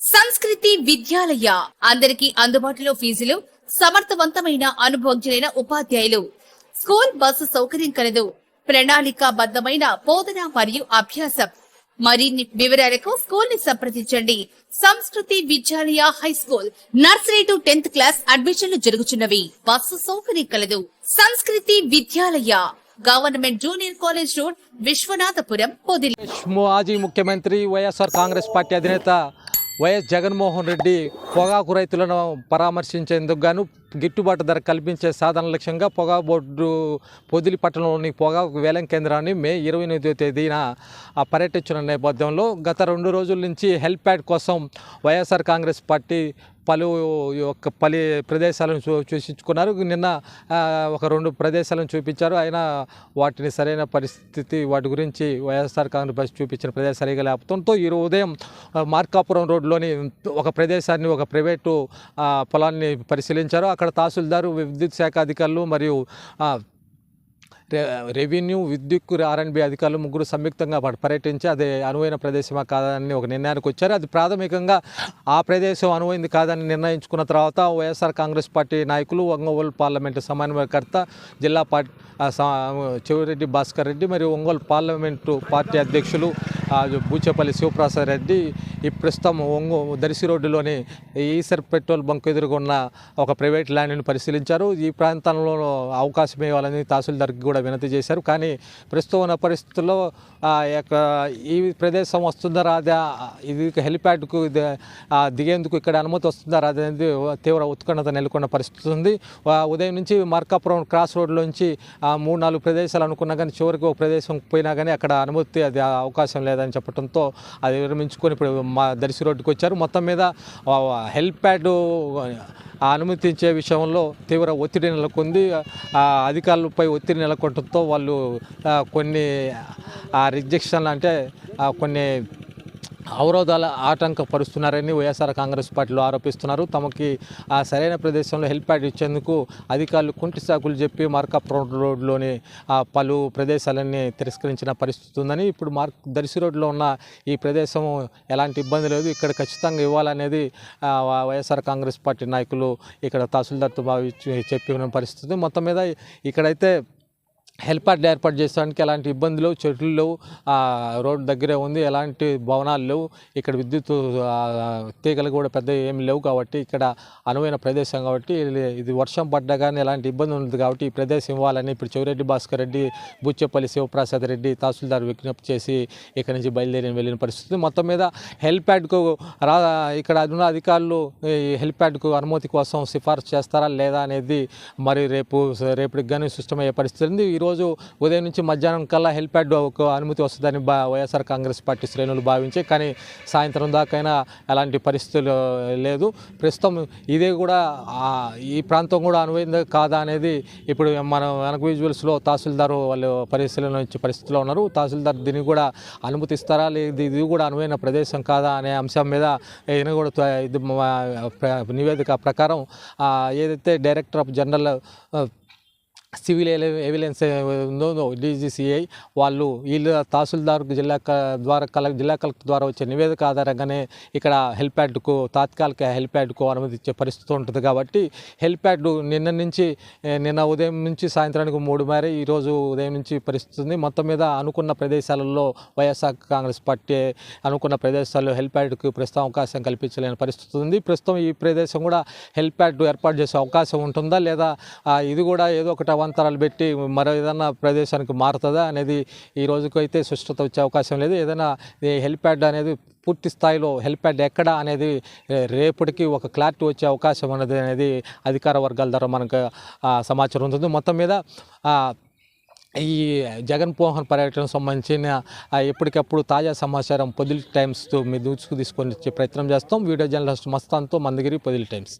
సంస్కృతి విద్యాలయ. అందరికీ అందుబాటులో ఫీజులు సమర్థవంతమైన అనుభవజ్ఞులైన ఉపాధ్యాయులు. స్కూల్ బస్సు సౌకర్యం కలదు. ప్రణాళికాబద్ధమైన బోధన మరియు అభ్యాసం. మరిన్ని వివరాలకు స్కూల్ని సంప్రదించండి. Sanskriti Vidyalaya high school nursery to tenth class అడ్మిషన్లు జరుగుతున్నవి బస్సు సౌకర్యం కలదు. Sanskriti Vidyalaya government junior college road Vishwanathapuram Podili. మాజీ ముఖ్యమంత్రి వైఎస్ఆర్ కాంగ్రెస్ పార్టీ అధినేత వైఎస్ జగన్మోహన్ రెడ్డి పొగాకు రైతులను పరామర్శించేందుకు గాను గిట్టుబాటు ధర కల్పించే సాధన లక్ష్యంగా పొగా బోర్డు పొదిలి పట్టణంలోని పొగాకు వేలం కేంద్రాన్ని మే ఇరవై ఎనిమిదో తేదీన పర్యటించిన నేపథ్యంలో గత రెండు రోజుల నుంచి హెల్ప్ ప్యాడ్ కోసం వైఎస్ఆర్ కాంగ్రెస్ పార్టీ పలు యొక్క పలు ప్రదేశాలను చూ చూసించుకున్నారు. నిన్న ఒక రెండు ప్రదేశాలను చూపించారు. అయినా వాటిని సరైన పరిస్థితి వాటి గురించి వైఎస్ఆర్ కాంగ్రెస్ పార్టీ చూపించిన ప్రదేశాలు లేకపోవడంతో ఈ ఉదయం మార్కాపురం రోడ్లోని ఒక ప్రదేశాన్ని ఒక ప్రైవేటు పొలాన్ని పరిశీలించారు. అక్కడ తహసీల్దారు విద్యుత్ శాఖ అధికారులు మరియు రెవెన్యూ విద్యుత్ ఆర్ఎండ్బి అధికారులు ముగ్గురు సంయుక్తంగా పర్యటించి అది అనువైన ప్రదేశమా కాదని ఒక నిర్ణయానికి వచ్చారు. అది ప్రాథమికంగా ఆ ప్రదేశం అనువైంది కాదని నిర్ణయించుకున్న తర్వాత వైఎస్ఆర్ కాంగ్రెస్ పార్టీ నాయకులు ఒంగోలు పార్లమెంటు సమన్వయకర్త జిల్లా పార్టీ చెవిరెడ్డి భాస్కర్ రెడ్డి మరియు ఒంగోలు పార్లమెంటు పార్టీ అధ్యక్షులు బూచేపల్లి శివప్రసాద్ రెడ్డి ఈ ప్రస్తుతం ఒంగో దర్శి రోడ్డులోని ఈసర్ పెట్రోల్ బంక్ ఎదురుగా ఉన్న ఒక ప్రైవేట్ ల్యాండ్ని పరిశీలించారు. ఈ ప్రాంతంలో అవకాశం ఇవ్వాలని తహసీల్దార్కి కూడా వినతి చేశారు. కానీ ప్రస్తుతం ఉన్న పరిస్థితుల్లో యొక్క ఈ ప్రదేశం వస్తుందా రాదా? ఇది హెలిప్యాడ్కు దిగేందుకు ఇక్కడ అనుమతి వస్తుందా రాదా అనేది తీవ్ర ఉత్కంఠత నెలకొన్న పరిస్థితి ఉంది. ఉదయం నుంచి మార్కాపురం క్రాస్ రోడ్లోంచి నుంచి మూడు నాలుగు ప్రదేశాలు అనుకున్నా కానీ చివరికి ఒక ప్రదేశం పోయినా కానీ అక్కడ అనుమతి అది అవకాశం లేదని చెప్పడంతో అది విరమించుకొని ఇప్పుడు మా దర్శి రోడ్డుకి వచ్చారు మొత్తం మీద హెల్ప్ ప్యాడ్ అనుమతించే విషయంలో తీవ్ర ఒత్తిడి నెలకొంది. ఆ అధికారులపై ఒత్తిడి నెలకొనడంతో వాళ్ళు కొన్ని ఆ రిజెక్షన్ అంటే కొన్ని అవరోధాల ఆటంకపరుస్తున్నారని వైఎస్ఆర్ కాంగ్రెస్ పార్టీలో ఆరోపిస్తున్నారు. తమకి ఆ సరైన ప్రదేశంలో హెల్ప్ ప్యాడ్ ఇచ్చేందుకు అధికారులు కుంటి సాకులు చెప్పి మార్కాపురం రోడ్లోని పలు ప్రదేశాలన్నీ తిరస్కరించిన పరిస్థితి ఉందని ఇప్పుడు మార్క్ దర్శి రోడ్లో ఉన్న ఈ ప్రదేశం ఎలాంటి ఇబ్బంది లేదు. ఇక్కడ ఖచ్చితంగా ఇవ్వాలనేది వైఎస్ఆర్ కాంగ్రెస్ పార్టీ నాయకులు ఇక్కడ తహసీల్దార్తో భావించి చెప్పిన పరిస్థితి. మొత్తం మీద ఇక్కడైతే హెల్ప్ ఏర్పాటు చేసడానికి ఎలాంటి ఇబ్బందులు చెట్లు లేవు రోడ్డు దగ్గరే ఉంది ఎలాంటి భవనాలు లేవు. ఇక్కడ విద్యుత్ తీగలు కూడా పెద్ద ఏమి లేవు కాబట్టి ఇక్కడ అనువైన ప్రదేశం కాబట్టి ఇది- వర్షం పడ్డా కానీ ఎలాంటి ఇబ్బంది ఉండదు కాబట్టి ఈ ప్రదేశం ఇవ్వాలని ఇప్పుడు చెవిరెడ్డి భాస్కర్ రెడ్డి బుచ్చేపల్లి శివప్రసాద్ రెడ్డి తహసీల్దార్ విజ్ఞప్తి చేసి ఇక్కడ నుంచి బయలుదేరి వెళ్ళిన పరిస్థితి. మొత్తం మీద హెల్ప్యాడ్కు రా ఇక్కడ ఉన్న అధికారులు ఈ హెల్ప్యాడ్కు అనుమతి కోసం సిఫార్సు చేస్తారా లేదా అనేది మరి రేపు రేపటికి కానీ సిస్టమ్ అయ్యే పరిస్థితి ఉంది. ఈరోజు ఉదయం నుంచి మధ్యాహ్నం కల్లా హెల్ప్ ఒక అనుమతి వస్తుందని బా వైఎస్ఆర్ కాంగ్రెస్ పార్టీ శ్రేణులు భావించే కానీ సాయంత్రం దాకైనా ఎలాంటి పరిస్థితులు లేదు. ప్రస్తుతం ఇదే కూడా ఈ ప్రాంతం కూడా అనువైంది కాదా అనేది ఇప్పుడు మనం వెనక విజువల్స్లో తహసీల్దార్ వాళ్ళు పరిశీలన ఇచ్చే పరిస్థితిలో ఉన్నారు. తహసీల్దార్ దీన్ని కూడా అనుమతిస్తారా లేదు ఇది కూడా అనువైన ప్రదేశం కాదా అనే అంశం మీద ఈయన కూడా ఇది నివేదిక ప్రకారం ఏదైతే డైరెక్టర్ ఆఫ్ జనరల్ సివిల్ ఎవిలెన్స్ ఉందో డీజీసీఐ వాళ్ళు వీళ్ళు తహసీల్దార్ జిల్లా క- ద్వారా కలెక్ జిల్లా కలెక్టర్ ద్వారా వచ్చే నివేదిక ఆధారంగానే ఇక్కడ హెల్ప్ ప్యాడ్కు తాత్కాలిక హెల్ప్ ప్యాడ్కు పరిస్థితి ఉంటుంది కాబట్టి హెల్ప్ ప్యాడ్ నిన్న నుంచి నిన్న ఉదయం నుంచి సాయంత్రానికి మూడు మేర ఈరోజు ఉదయం నుంచి పరిస్థితి ఉంది. మొత్తం మీద అనుకున్న ప్రదేశాలలో వైఎస్ఆర్ కాంగ్రెస్ పార్టీ అనుకున్న ప్రదేశాల్లో హెల్ప్ ప్యాడ్కు ప్రస్తుతం అవకాశం కల్పించలేని పరిస్థితి ఉంది. ప్రస్తుతం ఈ ప్రదేశం కూడా హెల్ప్ ప్యాడ్ ఏర్పాటు చేసే అవకాశం ఉంటుందా లేదా? ఇది కూడా ఏదో ఒకటి అవాంతరాలు పెట్టి మరో ఏదైనా ప్రదేశానికి మారుతుందా అనేది ఈ రోజుకైతే సుష్టత వచ్చే అవకాశం లేదు. ఏదైనా ఈ అనేది పూర్తి స్థాయిలో హెల్ప్ ఎక్కడ అనేది రేపటికి ఒక క్లారిటీ వచ్చే అవకాశం అనేది అనేది అధికార వర్గాల ద్వారా మనకు సమాచారం ఉంటుంది. మొత్తం మీద ఈ ఈ జగన్మోహన్ పర్యటనకు సంబంధించిన ఎప్పటికప్పుడు తాజా సమాచారం పొదిలి టైమ్స్తో మీ దూసుకు తీసుకొని వచ్చే ప్రయత్నం చేస్తాం. వీడియో జర్నలిస్ట్ మస్తాన్తో మందగిరి పొదిలి టైమ్స్.